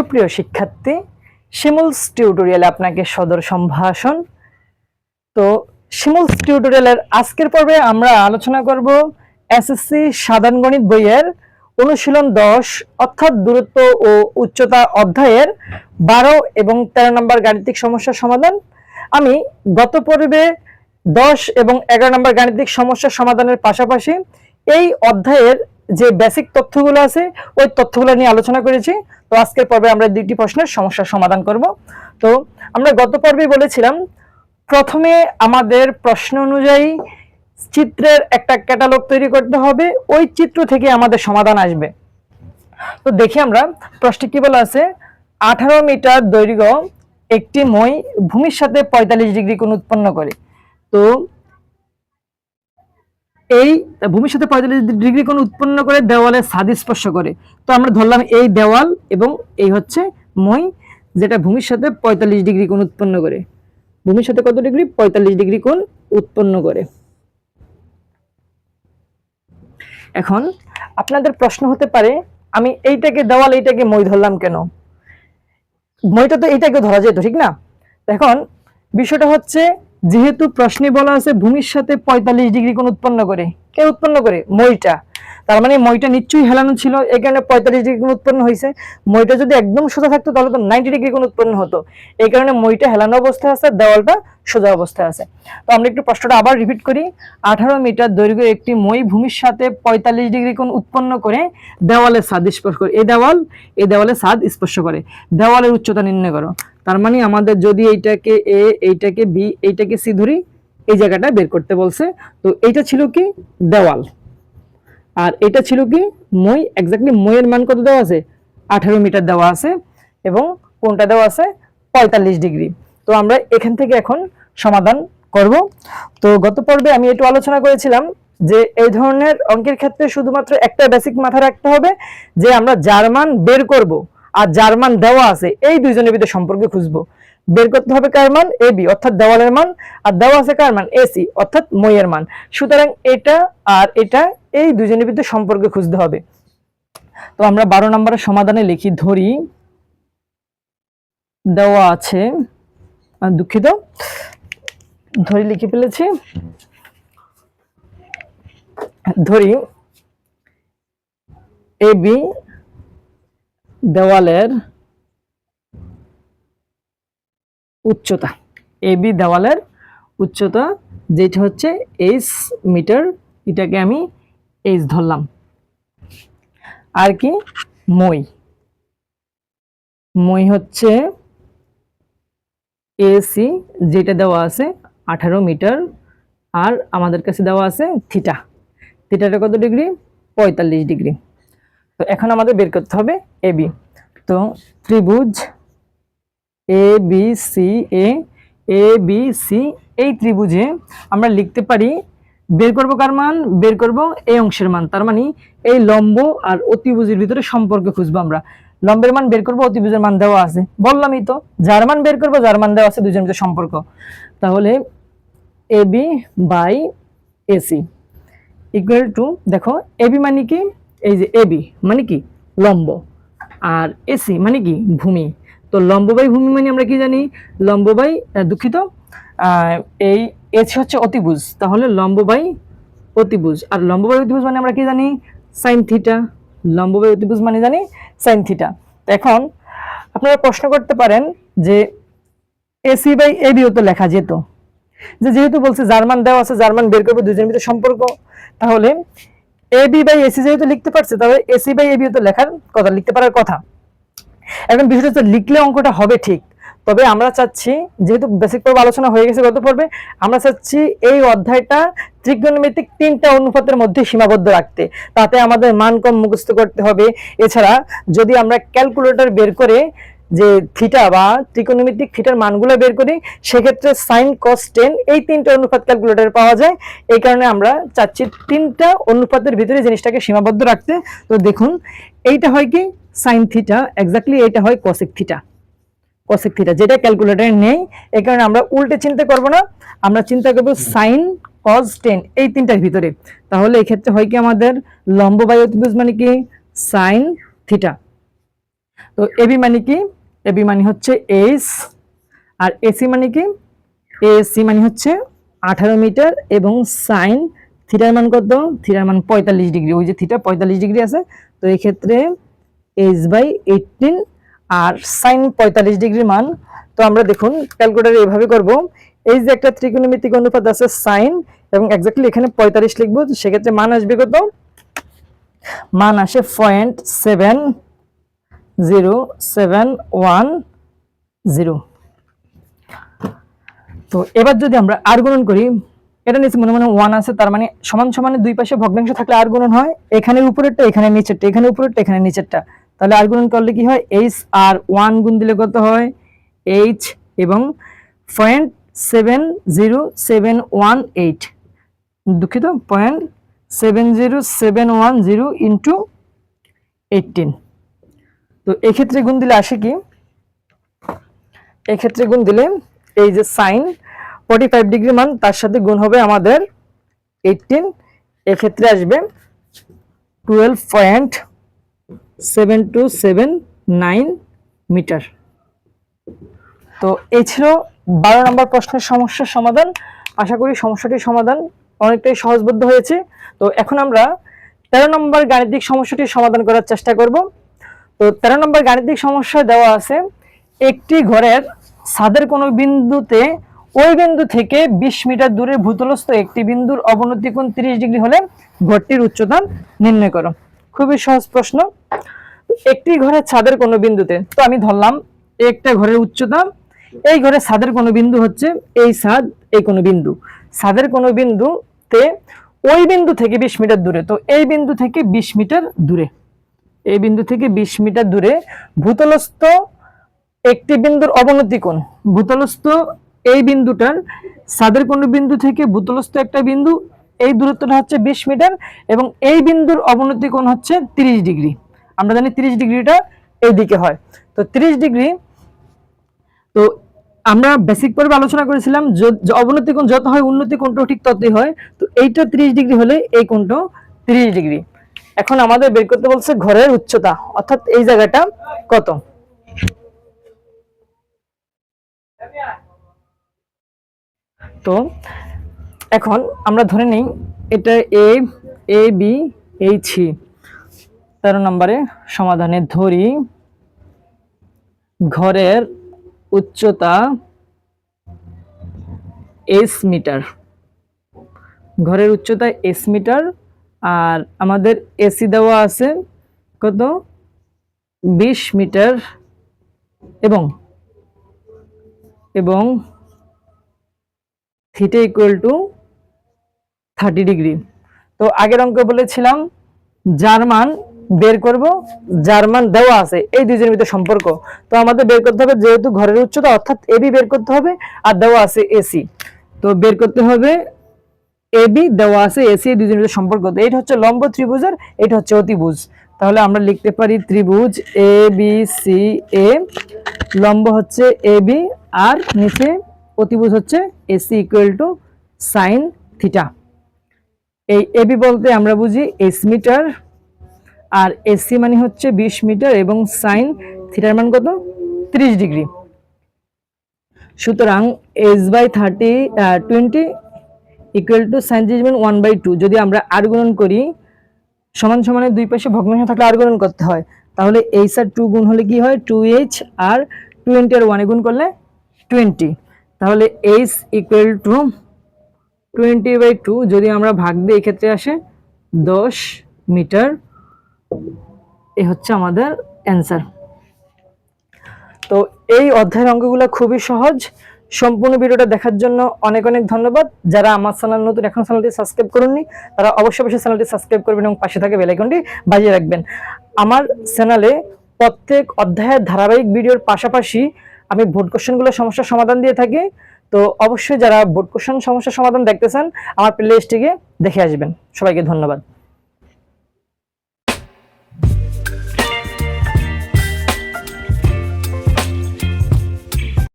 সুপ্রিয় শিক্ষার্থী, শিমুলস টিউটোরিয়ালে আপনাকে সদর সম্ভাষণ। তো শিমুলস টিউটোরিয়ালের আজকের পর্বে আমরা আলোচনা করব এসএসসি সাধারণ গণিত বইয়ের অনুশীলন দশ, অর্থাৎ দূরত্ব ও উচ্চতা অধ্যায়ের বারো এবং তেরো নম্বর গাণিতিক সমস্যার সমাধান। আমি গত পর্বে দশ এবং এগারো নম্বর গাণিতিক সমস্যা সমাধানের পাশাপাশি এই অধ্যায়ের যে বেসিক তথ্যগুলো আছে, ওই তথ্যগুলো নিয়ে আলোচনা করেছি। তো আজকের পর্বে আমরা দুইটি প্রশ্নের সমস্যার সমাধান করব। তো আমরা গত পর্বে বলেছিলাম, প্রথমে আমাদের প্রশ্ন অনুযায়ী চিত্রের একটা ক্যাটালগ তৈরি করতে হবে, ওই চিত্র থেকে আমাদের সমাধান আসবে। তো দেখি আমরা, প্রশ্নে কি বলা আছে? আঠারো মিটার দৈর্ঘ্য একটি মই ভূমির সাথে পঁয়তাল্লিশ ডিগ্রি কোণ উৎপন্ন করে। তো এই ভূমির সাথে পঁয়তাল্লিশ ডিগ্রি কোণ উৎপন্ন করে দেওয়ালে ছাদ স্পর্শ করে। তো আমরা ধরলাম এই দেওয়াল এবং এই হচ্ছে মই, যেটা ভূমির সাথে পঁয়তাল্লিশ ডিগ্রি কোণ উৎপন্ন করে। ভূমির সাথে কত ডিগ্রি? পঁয়তাল্লিশ ডিগ্রি কোণ উৎপন্ন করে। এখন আপনাদের প্রশ্ন হতে পারে, আমি এইটাকে দেওয়াল, এইটাকে মই ধরলাম কেন? মইটা তো এইটাকে ধরা যেত, ঠিক না? এখন বিষয়টা হচ্ছে যেহেতু প্রশ্নে বলা আছে ভূমির সাথে পঁয়তাল্লিশ ডিগ্রি কোণ উৎপন্ন করে। কে উৎপন্ন করে? মইটা। তার মানে মইটা নিশ্চয়ই হেলানো ছিল, এই কারণে পঁয়তাল্লিশ ডিগ্রি কোণ উৎপন্ন হয়েছে মইটা যদি একদম সোজা থাকতো, তাহলে তো নাইনটি ডিগ্রি কোণ উৎপন্ন হতো। এই কারণে মইটা হেলানো অবস্থায় আছে, দেওয়ালটা সোজা অবস্থায় আছে। তো আমরা একটু প্রশ্নটা আবার রিপিট করি। আঠারো মিটার দৈর্ঘ্য একটি মই ভূমির সাথে পঁয়তাল্লিশ ডিগ্রি কোণ উৎপন্ন করে দেওয়ালে ছাদ স্পর্শ করে। এই দেওয়াল, এই দেওয়ালে স্বাদ স্পর্শ করে। দেওয়ালের উচ্চতা নির্ণয় করো। তার মানে আমাদের যদি এইটাকে এ, এইটাকে বি, এইটাকে সি ধরি, এই জায়গাটা বের করতে বলছে। তো এইটা ছিল কি? দেওয়াল। আর এটা ছিল কি? মই এক্স্যাক্টলি মইয়ের মান কত দেওয়া আছে? আঠারো মিটার দেওয়া আছে এবং কোনটা দেওয়া আছে? পঁয়তাল্লিশ ডিগ্রি। তো আমরা এখান থেকে এখন সমাধান করব। তো গত পর্বে আমি একটু আলোচনা করেছিলাম যে এই ধরনের অঙ্কের ক্ষেত্রে শুধুমাত্র একটা বেসিক মাথা রাখতে হবে যে আমরা জার্মান বের করব আর জার্মান দেওয়া আছে, এই দুইজনের ভিতরে সম্পর্কে খুঁজবো। বের করতে হবে কার মান? এ, বি, অর্থাৎ দেওয়ালের মান। আর দেওয়া আছে কার মান? এসি অর্থাৎ মইয়ের মান। সুতরাং এটা আর এটা, এই দুজনের ভিতরে সম্পর্কে খুঁজতে হবে। তো আমরা বারো নম্বরের সমাধানে লিখি, ধরি, দেওয়া আছে দুঃখিত, ধরি লিখে ফেলেছি। ধরি, এ, বি দেওয়ালের উচ্চতা এ বি দেওয়ালের উচ্চতা, যেটা হচ্ছে এইচ মিটার এটাকে আমি এইচ ধরলাম। আর কি? মই। মই হচ্ছে এসি যেটা দেওয়া আছে আঠারো মিটার, আর আমাদের কাছে দেওয়া আছে থিটা। থিটাটা কত ডিগ্রি? পঁয়তাল্লিশ ডিগ্রি। তো এখন আমাদের বের করতে হবে এবি তো ত্রিভুজ A B C A A B C এই ত্রিভুজে আমরা লিখতে পারি বের করব কার মান? বের করব এই অংশের মান। তার মানে এই লম্ব আর অতিভুজের ভিতরে সম্পর্ক খুঁজবো আমরা। লম্বের মান বের করব, অতিভুজের মান দেওয়া আছে। বললামই তো, যার মান বের করব, যার মান দেওয়া আছে দুজনের ভিতরে সম্পর্ক। তাহলে A B by AC equal to দেখো এবি মানে কি? এই যে এবি মানে কি? লম্ব। আর এসি মানে কি? ভূমি। তো লম্ববাই ভূমি মানে আমরা কি জানি? লম্ববাই দুঃখিত এই এসি হচ্ছে অতিভুজ। তাহলে লম্ববাই অতিভুজ। আর লম্ব বাই অতিভুজ মানে আমরা কি জানি? সাইন থিটা লম্ব বাই অতিভুজ মানে জানি? সাইন থিটা তো এখন আপনারা প্রশ্ন করতে পারেন যে এসি বাই এবিও তো লেখা যেত। যে যেহেতু বলছে জার্মান দেওয়া আছে, জার্মান বের করবে দুজনের ভিতরে সম্পর্ক। তাহলে এ বি বাই এসি যেহেতু লিখতে পারছে, তাহলে এসি বাই এবি তো লেখার কথা, লিখতে পারার কথা। এখন বিষয়টা হচ্ছে লিখলে অঙ্কটা হবে ঠিক, তবে আমরা চাচ্ছি, যেহেতু বেসিক পর্ব আলোচনা হয়ে গেছে গত পর্বে, আমরা চাচ্ছি এই অধ্যায়টা ত্রিকোণমিতিক তিনটা অনুপাতের মধ্যে সীমাবদ্ধ রাখতে। তাতে আমাদের মান কম মুখস্থ করতে হবে। এছাড়া যদি আমরা ক্যালকুলেটর বের করে যে থিটা বা ত্রিকোণমিতিক থিটার মানগুলো বের করি, সেক্ষেত্রে সাইন কস টেন এই তিনটা অনুপাত ক্যালকুলেটরে পাওয়া যায়। এই কারণে আমরা চাচ্ছি তিনটা অনুপাতের ভিতরে জিনিসটাকে সীমাবদ্ধ রাখতে। তো দেখুন, এইটা হয় কি? সাইন থিটা এক্স্যাক্টলি এইটা হয় কসেক থিটা কসেক থিটা যেটা ক্যালকুলেটরে নেই। এই কারণে আমরা উল্টে চিন্তা করব না। আমরা চিন্তা করব সাইন কস টেন এই তিনটার ভিতরে। তাহলে এই ক্ষেত্রে হয় কি আমাদের লম্ব বায়ু মানে কি? সাইন থিটা তো এবি মানে কি? এবি মানে হচ্ছে এইচ আর এসি মানে কি? এসি মানে হচ্ছে আঠারো মিটার এবং সাইন থিটার মান কত? থিটার মান পঁয়তাল্লিশ ডিগ্রি। ওই যে থিটা পঁয়তাল্লিশ ডিগ্রি আছে, তো এই ক্ষেত্রে এইচ বাই এইটিন আর সাইন পঁয়তাল্লিশ ডিগ্রি মান, তো আমরা দেখুন ক্যালকুলেটার এইভাবে করব। এই যে একটা ত্রিকোণমিতিক অনুপাত আছে সাইন এবং এক্স্যাক্টলি এখানে পঁয়তাল্লিশ লিখব সেক্ষেত্রে মান আসবে কত? মান আসে point seven zero seven one zero. তো এবার যদি আমরা আর গুণন করি, এটা নিচে মনে মনে ওয়ান আছে, তার মানে সমান সমানে দুই পাশে ভগ্নাংশ থাকলে আর গুণন হয়, এখানে উপরেরটা, এখানে নিচেরটা, এখানে উপরেরটা, এখানে নিচেরটা। তাহলে আর গুণন করলে কি হয়? এইচ আর ওয়ান গুণ দিলে কত হয়? এইচ এবং point seven zero seven one eight দুঃখিত? Point seven zero seven one zero into eighteen তো এক্ষেত্রে গুণ দিলে আসে কি? এক্ষেত্রে গুণ দিলে এই যে সাইন ফর্টি ফাইভ ডিগ্রি মান, তার সাথে গুণ হবে আমাদের এইটিন এক্ষেত্রে আসবে twelve point seven two seven nine metre. তো এই ছিল বারো নম্বর প্রশ্নের সমস্যার সমাধান। আশা করি সমস্যাটির সমাধান অনেকটাই সহজবদ্ধ হয়েছে। তো এখন আমরা তেরো নম্বর গাণিতিক সমস্যাটির সমাধান করার চেষ্টা করব। তো তেরো নম্বর গাণিতিক সমস্যা দেওয়া আছে। একটি ঘরের ছাদের কোনো বিন্দুতে ওই বিন্দু থেকে বিশ মিটার দূরে ভূতলস্থ একটি বিন্দুর অবনতি কোণ তিরিশ ডিগ্রি হলে ঘরটির উচ্চতা নির্ণয় করো। খুবই সহজ প্রশ্ন। একটি ঘরের ছাদের কোনো বিন্দুতে, তো আমি ধরলাম একটা ঘরের উচ্চতা, এই ঘরের ছাদের কোনো বিন্দু হচ্ছে এই ছাদ, এই কোনো বিন্দু। ছাদের কোনো বিন্দুতে ওই বিন্দু থেকে বিশ মিটার দূরে, তো এই বিন্দু থেকে বিশ মিটার দূরে। এই বিন্দু থেকে বিশ মিটার দূরে ভূতলস্থ একটি বিন্দুর অবনতি কোণ। ভূতলস্থ এই বিন্দুটার সাদের কোন বিন্দু থেকে ভূতলস্থ একটা বিন্দু, এই দূরত্বটা হচ্ছে বিশ মিটার এবং এই বিন্দুর অবনতি কোণ হচ্ছে তিরিশ ডিগ্রি। আমরা জানি তিরিশ ডিগ্রিটা এই দিকে হয়। তো তিরিশ ডিগ্রি, তো আমরা বেসিক পর্বে আলোচনা করেছিলাম অবনতি কোণ যত হয় উন্নতি কোণটাও ঠিক ততই হয়। তো এইটা তিরিশ ডিগ্রি হলে এই কোণটাও তিরিশ ডিগ্রি। এখন আমাদের বের করতে বলছে ঘরের উচ্চতা। অর্থাৎ এই জায়গাটা কত? তো এখন আমরা ধরে নিই, এটা এ এ বি এই ছি তেরো নম্বরে সমাধানে ধরি ঘরের উচ্চতা এস মিটার ঘরের উচ্চতা এস মিটার আর আমাদের এসি দেওয়া আছে কত? বিশ মিটার এবং এবং theta equal to thirty degree তো আগের অঙ্ক বলেছিলাম, জার্মান বের করব, জার্মান দেওয়া আছে, এই দুইজনের ভিতরে সম্পর্ক। তো আমাদের বের করতে হবে, যেহেতু ঘরের উচ্চতা, অর্থাৎ এবি বের করতে হবে, আর দেওয়া আছে এসি তো বের করতে হবে এবি দেওয়া আছে এসি দুইজনের ভিতরে সম্পর্ক। তো এইটা হচ্ছে লম্ব ত্রিভুজ আর এটা হচ্ছে অতিভুজ। তাহলে আমরা লিখতে পারি ত্রিভুজ এ বি সি এ লম্ব হচ্ছে এ বি আর নিচে অতিভুজ হচ্ছে AC equal to sine theta এই এবি বলতে আমরা বুঝি এস মিটার আর এসি মানে হচ্ছে বিশ মিটার এবং সাইন থিটার মান কত? ত্রিশ ডিগ্রি। সুতরাং S by thirty twenty equal to sine মান ওয়ান বাই টু যদি আমরা আর গুণন করি, সমান সমানে দুই পাশে ভগ্নাংশ থাকলে আর গুণন করতে হয়। তাহলে এইচ আর টু গুণ হলে কি হয়? টু এইচ আর টোয়েন্টি আর ওয়ানে গুণ করলে টোয়েন্টি তাহলে H equal to twenty by two যদি আমরা ভাগ দিই এক্ষেত্রে আসে, দশ মিটার, এ হচ্ছে আমাদের অ্যান্সার তো এই অধ্যায়ের অঙ্কগুলো খুবই সহজ। সম্পূর্ণ ভিডিওটা দেখার জন্য অনেক অনেক ধন্যবাদ। যারা আমার চ্যানেল নতুন, এখন চ্যানেলটি সাবস্ক্রাইব করুননি, তারা অবশ্যই অবশ্যই চ্যানেলটি সাবস্ক্রাইব করবেন এবং পাশে থাকে বেল আইকনটি বাজিয়ে রাখবেন। আমার চ্যানেলে প্রত্যেক অধ্যায়ের ধারাবাহিক ভিডিওর পাশাপাশি আমি ভোট কোশ্চেনগুলোর সমস্যার সমাধান দিয়ে থাকি। তো অবশ্যই যারা ভোট কোশ্চেন সমস্যার সমাধান দেখতে চান, আমার প্লে লিস্টটিকে দেখে আসবেন। সবাইকে ধন্যবাদ।